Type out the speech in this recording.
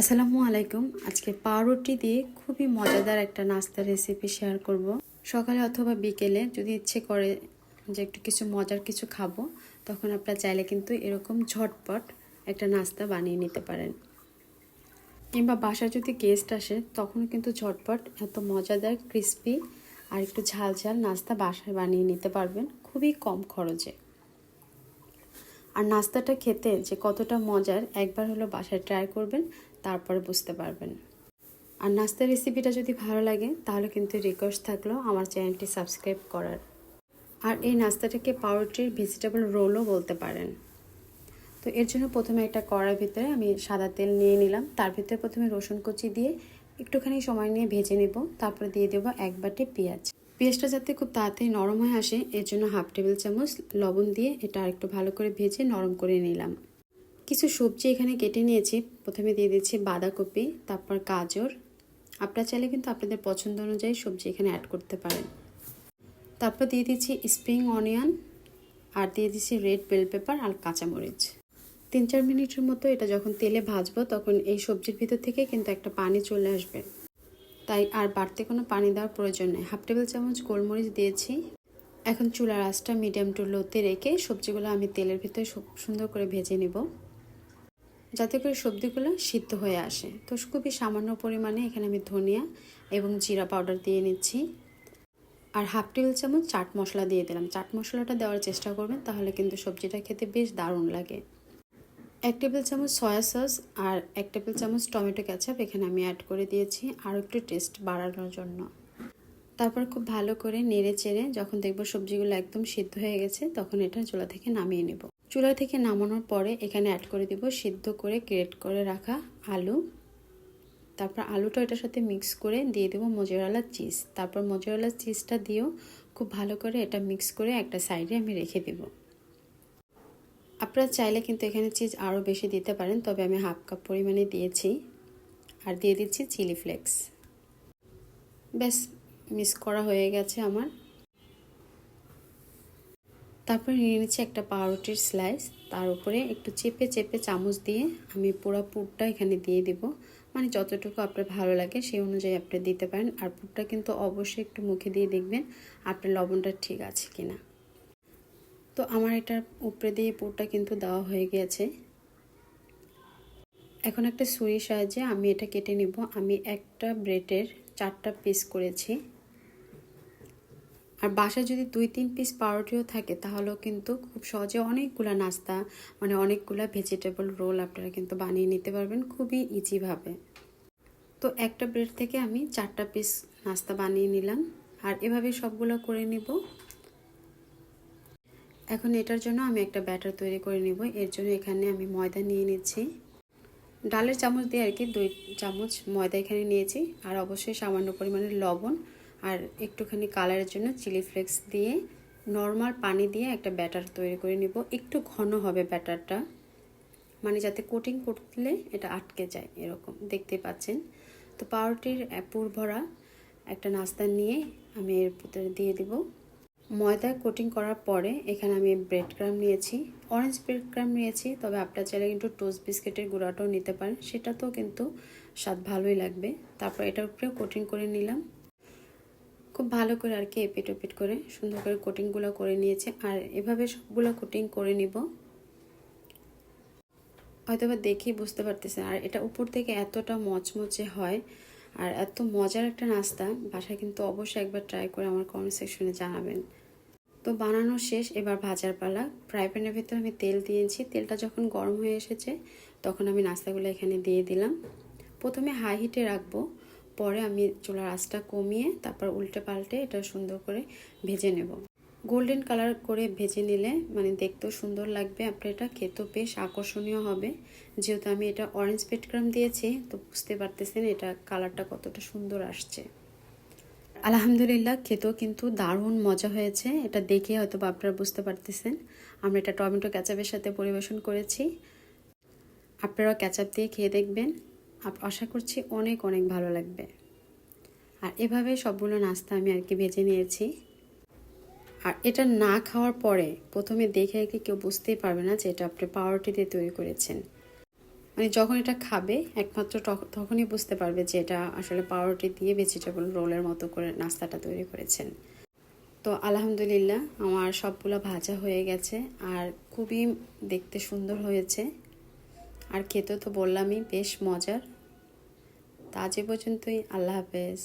আসসালামু আলাইকুম। আজকে পাউরুটি দিয়ে খুবই মজাদার একটা নাস্তার রেসিপি শেয়ার করব। সকালে অথবা বিকেলে যদি ইচ্ছে করে যে একটু কিছু মজার কিছু খাব, তখন আপনারা চাইলে কিন্তু এরকম ঝটপট একটা নাস্তা বানিয়ে নিতে পারেন। কিংবা বাসায় যদি গেস্ট আসে, তখন কিন্তু ঝটপট এত মজাদার ক্রিস্পি আর একটু ঝাল ঝাল নাস্তা বাসায় বানিয়ে নিতে পারবেন। খুবই কম খরচে। আর নাস্তাটা খেতে যে কতটা মজার, একবার হলো বাসায় ট্রাই করবেন, তারপরে বুঝতে পারবেন। আর নাস্তার রেসিপিটা যদি ভালো লাগে, তাহলে কিন্তু রিকোয়েস্ট থাকল আমার চ্যানেলটি সাবস্ক্রাইব করার। আর এই নাস্তাটাকে পাউরুটির ভেজিটেবল রোলও বলতে পারেন। তো এর জন্য প্রথমে একটা কড়ার ভিতরে আমি সাদা তেল নিয়ে নিলাম। তার ভিতরে প্রথমে রসুন কুচি দিয়ে একটুখানি সময় নিয়ে ভেজে নেব। তারপরে দিয়ে দেবো এক বাটি পেঁয়াজ। পেঁয়াজটা যাতে খুব তাড়াতাড়ি নরম হয়ে আসে, এর জন্য হাফ টেবিল চামচ লবণ দিয়ে এটা আরেকটু ভালো করে ভেজে নরম করে নিলাম। কিছু সবজি এখানে কেটে নিয়েছি। প্রথমে দিয়ে দিচ্ছি বাঁধাকপি, তারপর গাজর। আপনারা চাইলে কিন্তু আপনাদের পছন্দ অনুযায়ী সবজি এখানে অ্যাড করতে পারেন। তারপর দিয়ে দিচ্ছি স্প্রিং অনিয়ন আর দিয়ে দিচ্ছি রেড বেল পেপার আর কাঁচামরিচ। তিন চার মিনিটের মতো এটা যখন তেলে ভাজবো, তখন এই সবজির ভিতর থেকে কিন্তু একটা পানি চলে আসবে। তাই আর বাড়তে কোনো পানি দেওয়ার প্রয়োজন নেই। হাফ টেবিল চামচ গোলমরিচ দিয়েছি। এখন চুলার আঁচটা মিডিয়াম টু লোতে রেখে সবজিগুলো আমি তেলের ভিতরে সুন্দর করে ভেজে নেব। যাতে করে সবজিগুলো সিদ্ধ হয়ে আসে। তো খুবই সামান্য পরিমাণে এখানে আমি ধনিয়া এবং জিরা পাউডার দিয়ে নিচ্ছি। আর হাফ টেবিল চামচ চাট মশলা দিয়ে দিলাম। চাট মশলাটা দেওয়ার চেষ্টা করবেন, তাহলে কিন্তু সবজিটা খেতে বেশ দারুণ লাগে। এক টেবিল চামচ সয়া সস আর এক টেবিল চামচ টমেটো ক্যাচাপ এখানে আমি অ্যাড করে দিয়েছি। আর একটু টেস্ট বাড়ানোর জন্য। তারপর খুব ভালো করে নেড়ে চেড়ে যখন দেখব সবজিগুলো একদম সিদ্ধ হয়ে গেছে, তখন এটা চুলা থেকে নামিয়ে নেব। চুলা থেকে নামানোর পরে এখানে অ্যাড করে দিব সিদ্ধ করে গ্রেট করে রাখা আলু। তারপর আলুটা এটার সাথে মিক্স করে দিয়ে দেবো মোজেরালা চিজ তারপর মোজেরালা চিজটা দিয়েও খুব ভালো করে এটা মিক্স করে একটা সাইডে আমি রেখে দেবো। আপনারা চাইলে কিন্তু এখানে চিজ আরও বেশি দিতে পারেন, তবে আমি হাফ কাপ পরিমাণে দিয়েছি। আর দিয়ে দিচ্ছি চিলি ফ্লেক্স ব্যাস মিস করা হয়ে গেছে আমার। তারপরে নিয়ে নিচ্ছি একটা পাউরুটির স্লাইস তার উপরে একটু চেপে চেপে চামচ দিয়ে আমি পুরো পুরটা এখানে দিয়ে দিব। মানে যতটুকু আপনার ভালো লাগে সেই অনুযায়ী আপনি দিতে পারেন। আর পুরটা কিন্তু অবশ্যই একটু মুখে দিয়ে দেখবেন, আপনার লবণটা ঠিক আছে কিনা। তো আমার এটার উপরে দিয়ে পুরটা কিন্তু দেওয়া হয়ে গেছে। এখন একটা সুরির সাহায্যে আমি এটা কেটে নিব। আমি একটা ব্রেডের চারটা পিস করেছি। আর বাসায় যদি দুই, তিন পিস পাউরুটিও থাকে, তাহলেও কিন্তু খুব সহজে অনেকগুলো নাস্তা মানে অনেকগুলো ভেজিটেবল রোল আপনারা কিন্তু বানিয়ে নিতে পারবেন খুবই ইজিভাবে তো একটা ব্রেড থেকে আমি চারটা পিস নাস্তা বানিয়ে নিলাম। আর এভাবে সবগুলো করে নিব। এখন এটার জন্য আমি একটা ব্যাটার তৈরি করে নেব। এর জন্য এখানে আমি ময়দা নিয়ে নিচ্ছি। ডালের চামচ দিয়ে আর কি দুই চামচ ময়দা এখানে নিয়েছি। আর অবশ্যই সামান্য পরিমাণে লবণ আর একটুখানি কালারের জন্য চিলি ফ্লেক্স দিয়ে নর্মাল পানি দিয়ে একটা ব্যাটার তৈরি করে নিব। একটু ঘন হবে ব্যাটারটা। মানে যাতে কোটিং করলে এটা আটকে যায় এরকম। দেখতে পাচ্ছেন? তো পাউরুটির পুর ভরা একটা নাস্তা নিয়ে আমি এর ভিতরে দিয়ে দিব। ময়দা কোটিং করার পরে এখানে আমি ব্রেড ক্রাম নিয়েছি। অরেঞ্জ ব্রেড ক্রাম নিয়েছি, তবে আপনার চাইলে কিন্তু টোস্ট বিস্কিটের গুঁড়াটাও নিতে পারেন। সেটাতেও কিন্তু স্বাদ ভালোই লাগবে। তারপর এটার উপরেও কোটিং করে নিলাম। খুব ভালো করে আর কি এপিট ওপিট করে সুন্দর করে কোটিংগুলো করে নিয়েছে। আর এভাবে সবগুলো কোটিং করে নিব। হয়তো বা দেখেই বুঝতে পারতেছে আর এটা উপর থেকে এতটা মচমচে হয় আর এত মজার একটা নাস্তা, বাসায় কিন্তু অবশ্যই একবার ট্রাই করে আমার কমেন্ট সেকশনে জানাবেন। তো বানানো শেষ, এবার ভাজার পালা। ফ্রাই প্যানের ভিতরে আমি তেল দিয়েছি তেলটা যখন গরম হয়ে এসেছে, তখন আমি নাস্তাগুলো এখানে দিয়ে দিলাম। প্রথমে হাই হিটে রাখব, পরে আমি চুলার আঁচটা কমিয়ে তারপর উল্টে পাল্টে এটা সুন্দর করে ভেজে নেব। গোল্ডেন কালার করে ভেজে নিলে মানে দেখতেও সুন্দর লাগবে। আপনার এটা খেতেও বেশ আকর্ষণীয় হবে। যেহেতু আমি এটা অরেঞ্জ পেটক্রাম দিয়েছি, তো বুঝতে পারতেছেন এটা কালারটা কতটা সুন্দর আসছে। আলহামদুলিল্লাহ, খেতেও কিন্তু দারুণ মজা হয়েছে। এটা দেখে হয়তো আপনারা বুঝতে পারতেছেন। আমরা এটা টমেটো ক্যাচাপের সাথে পরিবেশন করেছি। আপনারাও ক্যাচাপ দিয়ে খেয়ে দেখবেন। আশা করছি অনেক অনেক ভালো লাগবে। আর এভাবে সবগুলো নাস্তা আমি আর কি ভেজে নিয়েছি। আর এটা না খাওয়ার পরে প্রথমে দেখে কি কেউ বুঝতেই পারবে না যে এটা আপনি পাউরুটি দিয়ে তৈরি করেছেন। মানে যখন এটা খাবে, একমাত্র তখনই বুঝতে পারবে যে এটা আসলে পাউরুটি দিয়ে ভেজিটেবল রোলের মতো করে নাস্তাটা তৈরি করেছেন। তো আলহামদুলিল্লাহ, আমার সবগুলো ভাজা হয়ে গেছে আর খুবই দেখতে সুন্দর হয়েছে। আর খেতে তো বললামই, বেশ মজার। তা আজ পর্যন্তই, আল্লাহ হাফেজ।